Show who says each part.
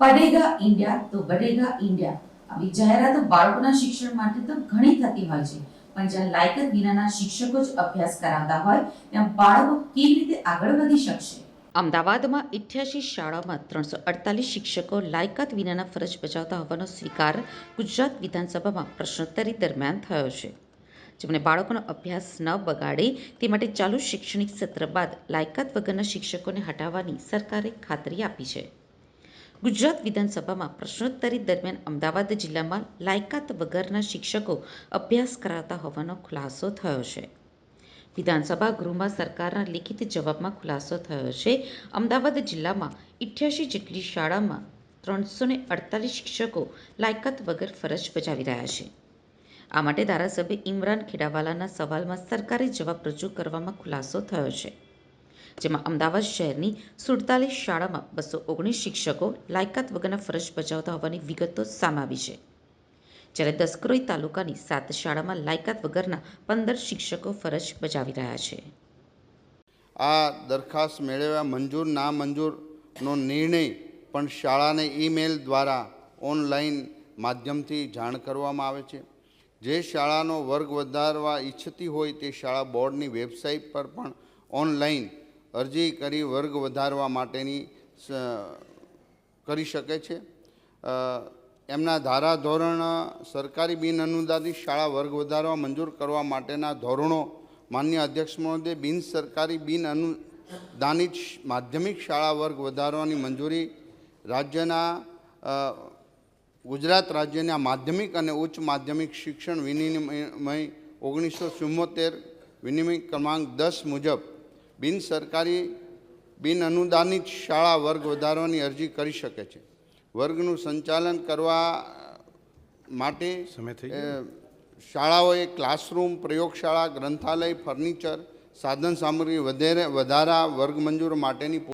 Speaker 1: પડેગા India તો બડેગા India. આવી જાહેરાતો બાળકોના શિક્ષણ માટે તો ઘણી થતી હોય છે. પણ જ્યાં લાયકાત વિનાના શિક્ષકો જ અભ્યાસ કરાવતા હોય, ત્યાં બાળકો કેવી રીતે આગળ વધી શકશે? અમદાવાદમાં ઇઠ્યાસી શાળામાં ત્રણસો અડતાલીસ શિક્ષકો લાયકાત વિનાના ફરજ બજાવતા હોવાનો સ્વીકાર ગુજરાત વિધાનસભામાં પ્રશ્નોત્તરી દરમિયાન થયો છે. જેમણે બાળકોનો અભ્યાસ ન બગાડે, તે માટે ચાલુ શૈક્ષણિક સત્ર બાદ લાયકાત વગરના શિક્ષકોને હટાવવાની સરકારે ખાતરી આપી છે. ગુજરાત વિધાનસભામાં પ્રશ્નોત્તરી દરમિયાન અમદાવાદ જિલ્લામાં લાયકાત વગરના શિક્ષકો અભ્યાસ કરાવતા હોવાનો ખુલાસો થયો છે. વિધાનસભા ગૃહમાં સરકારના લિખિત જવાબમાં ખુલાસો થયો છે. અમદાવાદ જિલ્લામાં ઇઠ્યાસી જેટલી શાળામાં ત્રણસો ને અડતાલીસ શિક્ષકો લાયકાત વગર ફરજ બજાવી રહ્યા છે. આ માટે ધારાસભ્ય ઇમરાન ખેડાવાલાના સવાલમાં સરકારી જવાબ રજૂ કરવામાં ખુલાસો થયો છે. જેમાં અમદાવાદ શહેરની સુડતાલીસ શાળામાં બસો ઓગણીસ શિક્ષકો લાયકાત વગરના ફરજ બજાવતા હોવાની વિગતો સામે આવી છે. જ્યારે દસક્રોઈ તાલુકાની સાત શાળામાં લાયકાત વગરના પંદર શિક્ષકો ફરજ બજાવી રહ્યા છે.
Speaker 2: આ દરખાસ્ત મેળવ્યા મંજૂર, ના મંજૂરનો નિર્ણય પણ શાળાને ઈમેલ દ્વારા ઓનલાઈન માધ્યમથી જાણ કરવામાં આવે છે. જે શાળાનો વર્ગ વધારવા ઈચ્છતી હોય તે શાળા બોર્ડની વેબસાઇટ પર પણ ઓનલાઈન અરજી કરી વર્ગ વધારવા માટેની કરી શકે છે. એમના ધારાધોરણ સરકારી બિન અનુદાનિત શાળા વર્ગ વધારવા મંજૂર કરવા માટેના ધોરણો માન્ય અધ્યક્ષ મહોદય બિન સરકારી બિન અનુદાનિત માધ્યમિક શાળા વર્ગ વધારવાની મંજૂરી રાજ્યના ગુજરાત રાજ્યના માધ્યમિક અને ઉચ્ચ માધ્યમિક શિક્ષણ વિનિમય, ઓગણીસો ચુમ્મોતેર વિનિમય ક્રમાંક દસ મુજબ બિન સરકારી બિન અનુદાનિત શાળા વર્ગ વધારવાની અરજી કરી શકે છે. વર્ગનું સંચાલન કરવા માટે શાળાઓએ ક્લાસરૂમ પ્રયોગશાળા ગ્રંથાલય ફર્નિચર સાધન સામગ્રી વગેરે વધારા વર્ગ મંજૂર માટેની